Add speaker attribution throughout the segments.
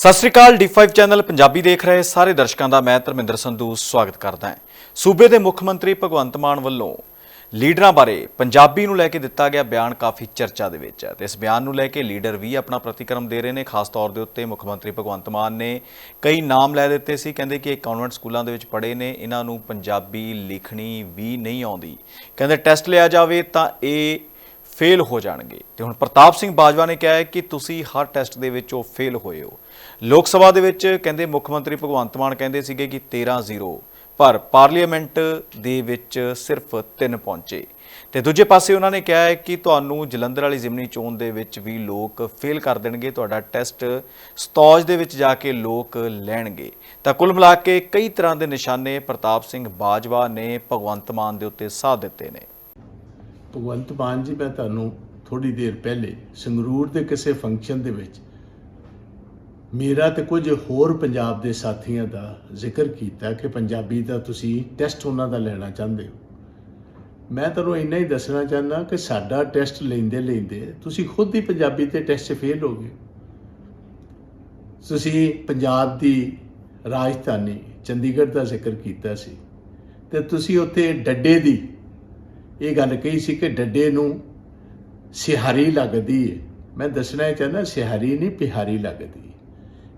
Speaker 1: ਸਤਿ ਸ੍ਰੀ ਅਕਾਲ D5 channel Punjabi ਦੇਖ ਰਹੇ ਸਾਰੇ ਦਰਸ਼ਕਾਂ ਦਾ ਮੈਂ ਧਰਮਿੰਦਰ ਸੰਧੂ ਸਵਾਗਤ ਕਰਦਾ ਹਾਂ। ਸੂਬੇ ਦੇ ਮੁੱਖ ਮੰਤਰੀ ਭਗਵੰਤ ਮਾਨ ਵੱਲੋਂ ਲੀਡਰਾਂ ਬਾਰੇ ਪੰਜਾਬੀ ਨੂੰ ਲੈ ਕੇ ਦਿੱਤਾ ਗਿਆ ਬਿਆਨ ਕਾਫੀ ਚਰਚਾ ਦੇ ਵਿੱਚ ਹੈ ਤੇ ਇਸ ਬਿਆਨ ਨੂੰ ਲੈ ਕੇ ਲੀਡਰ ਵੀ ਆਪਣਾ ਪ੍ਰਤੀਕਰਮ ਦੇ ਰਹੇ ਨੇ। ਖਾਸ ਤੌਰ ਦੇ ਉੱਤੇ ਮੁੱਖ ਮੰਤਰੀ ਭਗਵੰਤ ਮਾਨ ਨੇ ਕਈ ਨਾਮ ਲੈ ਦਿੱਤੇ ਸੀ, ਕਹਿੰਦੇ ਕਿ ਇਹ ਕਨਵੈਂਟ ਸਕੂਲਾਂ ਦੇ ਵਿੱਚ ਪੜ੍ਹੇ ਨੇ, ਇਹਨਾਂ ਨੂੰ ਪੰਜਾਬੀ ਲਿਖਣੀ ਵੀ ਨਹੀਂ ਆਉਂਦੀ। ਕਹਿੰਦੇ ਟੈਸਟ ਲਿਆ ਜਾਵੇ ਤਾਂ ਇਹ ਫੇਲ ਹੋ ਜਾਣਗੇ। ਤੇ ਹੁਣ ਪ੍ਰਤਾਪ ਸਿੰਘ ਬਾਜਵਾ ਨੇ ਕਿਹਾ ਹੈ ਕਿ ਤੁਸੀਂ ਹਰ ਟੈਸਟ ਦੇ ਵਿੱਚ ਉਹ ਫੇਲ ਹੋਏ ਹੋ। ਲੋਕ ਸਭਾ ਦੇ ਵਿੱਚ ਕਹਿੰਦੇ ਮੁੱਖ ਮੰਤਰੀ ਭਗਵੰਤ ਮਾਨ ਕਹਿੰਦੇ ਸੀਗੇ ਕਿ 13-0 ਪਰ ਪਾਰਲੀਮੈਂਟ ਦੇ ਵਿੱਚ ਸਿਰਫ 3 ਪਹੁੰਚੇ। ਤੇ ਦੂਜੇ ਪਾਸੇ ਉਹਨਾਂ ਨੇ ਕਿਹਾ ਹੈ ਕਿ ਤੁਹਾਨੂੰ ਜਲੰਧਰ ਵਾਲੀ ਜ਼ਿਮਨੀ ਚੋਣ ਦੇ ਵਿੱਚ ਵੀ ਲੋਕ ਫੇਲ ਕਰ ਦੇਣਗੇ, ਤੁਹਾਡਾ ਟੈਸਟ ਸਤੌਜ ਦੇ ਵਿੱਚ ਜਾ ਕੇ ਲੋਕ ਲੈਣਗੇ। ਤਾਂ ਕੁੱਲ ਮਿਲਾ ਕੇ ਕਈ ਤਰ੍ਹਾਂ ਦੇ ਨਿਸ਼ਾਨੇ ਪ੍ਰਤਾਪ ਸਿੰਘ ਬਾਜਵਾ ਨੇ ਭਗਵੰਤ ਮਾਨ ਦੇ ਉੱਤੇ ਸਾਧ ਦਿੱਤੇ ਨੇ।
Speaker 2: ਭਗਵੰਤ ਮਾਨ ਜੀ, ਮੈਂ ਤੁਹਾਨੂੰ ਥੋੜੀ ਦੇਰ ਪਹਿਲੇ ਸੰਗਰੂਰ ਦੇ ਕਿਸੇ ਫੰਕਸ਼ਨ ਦੇ ਵਿੱਚ ਮੇਰਾ ਤੇ ਕੁਝ ਹੋਰ ਪੰਜਾਬ ਦੇ ਸਾਥੀਆਂ ਦਾ ਜ਼ਿਕਰ ਕੀਤਾ ਕਿ ਪੰਜਾਬੀ ਦਾ ਤੁਸੀਂ ਟੈਸਟ ਉਹਨਾਂ ਦਾ ਲੈਣਾ ਚਾਹੁੰਦੇ ਹੋ। ਮੈਂ ਤੁਹਾਨੂੰ ਇੰਨਾ ਹੀ ਦੱਸਣਾ ਚਾਹੁੰਦਾ ਕਿ ਸਾਡਾ ਟੈਸਟ ਲੈਂਦੇ ਲੈਂਦੇ ਤੁਸੀਂ ਖੁਦ ਹੀ ਪੰਜਾਬੀ ਤੇ ਟੈਸਟ ਫੇਲ ਹੋ ਗਏ। ਤੁਸੀਂ ਪੰਜਾਬ ਦੀ ਰਾਜਧਾਨੀ ਚੰਡੀਗੜ੍ਹ ਦਾ ਜ਼ਿਕਰ ਕੀਤਾ ਸੀ ਤੇ ਤੁਸੀਂ ਉੱਥੇ ਡੱਡੇ ਦੀ ਇਹ ਗੱਲ ਕਹੀ ਸੀ ਕਿ ਡੱਡੇ ਨੂੰ ਸਿਹਾਰੀ ਲੱਗਦੀ ਹੈ ਮੈਂ ਦੱਸਣਾ ਇਹ ਚਾਹੁੰਦਾ, ਸਿਹਾਰੀ ਨਹੀਂ, ਪਿਹਾਰੀ ਲੱਗਦੀ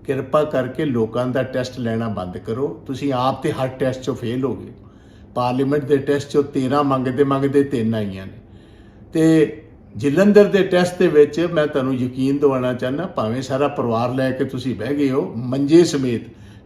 Speaker 2: ਕਿਰਪਾ ਕਰਕੇ ਲੋਕਾਂ ਦਾ ਟੈਸਟ ਲੈਣਾ ਬੰਦ ਕਰੋ। ਤੁਸੀਂ ਆਪ ਤੇ ਹਰ ਟੈਸਟ 'ਚੋਂ ਫੇਲ ਹੋ ਗਏ। ਪਾਰਲੀਮੈਂਟ ਦੇ ਟੈਸਟ 'ਚੋਂ 13 ਮੰਗਦੇ ਮੰਗਦੇ ਤਿੰਨ ਆਈਆਂ ਨੇ। ਤੇ ਜਲੰਧਰ ਦੇ ਟੈਸਟ ਦੇ ਵਿੱਚ ਮੈਂ ਤੁਹਾਨੂੰ ਯਕੀਨ ਦਿਵਾਉਣਾ ਚਾਹੁੰਦਾ, ਭਾਵੇਂ ਸਾਰਾ ਪਰਿਵਾਰ ਲੈ ਕੇ ਤੁਸੀਂ ਬਹਿ ਗਏ ਹੋ, ਮੰਜੇ ਸਮੇਤ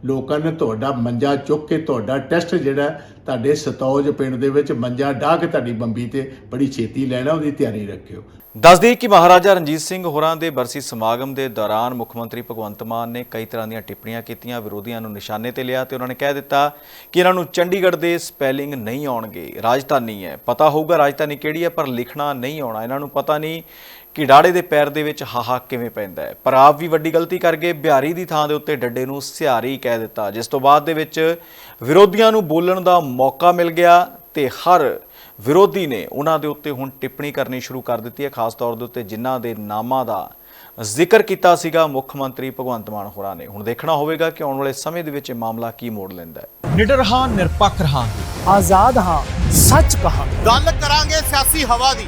Speaker 2: ਲੋਕਾਂ ਨੇ ਤੁਹਾਡਾ ਮੰਜਾ ਚੁੱਕ ਕੇ ਤੁਹਾਡਾ ਟੈਸਟ ਜਿਹੜਾ ਤੁਹਾਡੇ ਸਤੌਜ ਪਿੰਡ ਦੇ ਵਿੱਚ ਮੰਜਾ ਡਾਹ ਕੇ ਤੁਹਾਡੀ ਬੰਬੀ ਤੇ ਬੜੀ ਛੇਤੀ ਲੈਣਾ, ਉਹਦੀ ਤਿਆਰੀ ਰੱਖਿਓ।
Speaker 1: ਦੱਸ ਕਿ ਮਹਾਰਾਜਾ ਰਣਜੀਤ ਸਿੰਘ ਹੋਰਾਂ ਦੇ ਬਰਸੀ ਸਮਾਗਮ ਦੇ ਦੌਰਾਨ ਮੁੱਖ ਮੰਤਰੀ ਭਗਵੰਤ ਮਾਨ ਨੇ ਕਈ ਤਰ੍ਹਾਂ ਦੀਆਂ ਟਿੱਪਣੀਆਂ ਕੀਤੀਆਂ, ਵਿਰੋਧੀਆਂ ਨੂੰ ਨਿਸ਼ਾਨੇ ਤੇ ਲਿਆ ਤੇ ਉਹਨਾਂ ਨੇ ਕਹਿ ਦਿੱਤਾ ਕਿ ਇਹਨਾਂ ਨੂੰ ਚੰਡੀਗੜ੍ਹ ਦੇ ਸਪੈਲਿੰਗ ਨਹੀਂ ਆਉਣਗੇ। ਰਾਜਧਾਨੀ ਹੈ। ਪਤਾ ਹੋਊਗਾ ਰਾਜਧਾਨੀ ਕਿਹੜੀ ਹੈ, ਪਰ ਲਿਖਣਾ ਨਹੀਂ ਆਉਣਾ। ਇਹਨਾਂ ਨੂੰ ਪਤਾ ਨਹੀਂ ਕਿ ਡਾੜੇ ਦੇ ਪੈਰ ਦੇ ਵਿੱਚ ਹਾਹਾ ਕਿਵੇਂ ਪੈਂਦਾ ਹੈ। ਪਰ ਆਪ ਵੀ ਵੱਡੀ ਗਲਤੀ ਕਰ ਗਏ। ਬਿਹਾਰੀ ਦੀ ਥਾਂ ਦੇ ਉੱਤੇ ਡੱਡੇ ਨੂੰ ਸਿਹਾਰੀ ਕਹਿ ਦਿੱਤਾ। ਜਿਸ ਤੋਂ ਬਾਅਦ ਦੇ ਵਿੱਚ ਵਿਰੋਧੀਆਂ ਨੂੰ ਬੋਲਣ ਦਾ ਮੌਕਾ ਮਿਲ ਗਿਆ। ਤੇ ਹਰ ਵਿਰੋਧੀ ਨੇ ਉਹਨਾਂ ਦੇ ਉੱਤੇ ਹੁਣ ਟਿੱਪਣੀ ਕਰਨੀ ਸ਼ੁਰੂ ਕਰ ਦਿੱਤੀ ਹੈ ਖਾਸ ਤੌਰ ਦੇ ਉੱਤੇ ਜਿਨ੍ਹਾਂ ਦੇ ਨਾਮਾਂ ਦਾ ਜ਼ਿਕਰ ਕੀਤਾ ਸੀਗਾ ਮੁੱਖ ਮੰਤਰੀ ਭਗਵੰਤ ਮਾਨ ਹੋਰਾਂ ਨੇ। ਹੁਣ ਦੇਖਣਾ ਹੋਵੇਗਾ ਕਿ ਆਉਣ ਵਾਲੇ ਸਮੇਂ ਦੇ ਵਿੱਚ ਇਹ ਮਾਮਲਾ ਕੀ ਮੋੜ ਲੈਂਦਾ ਹੈ।
Speaker 3: ਨਿਡਰ ਹਾਂ ਨਿਰਪੱਖ ਰਹਾਂਗੇ।
Speaker 4: ਆਜ਼ਾਦ ਹਾਂ ਸੱਚ ਕਹਾਂ
Speaker 5: ਗੱਲ ਕਰਾਂਗੇ ਸਿਆਸੀ ਹਵਾ ਦੀ।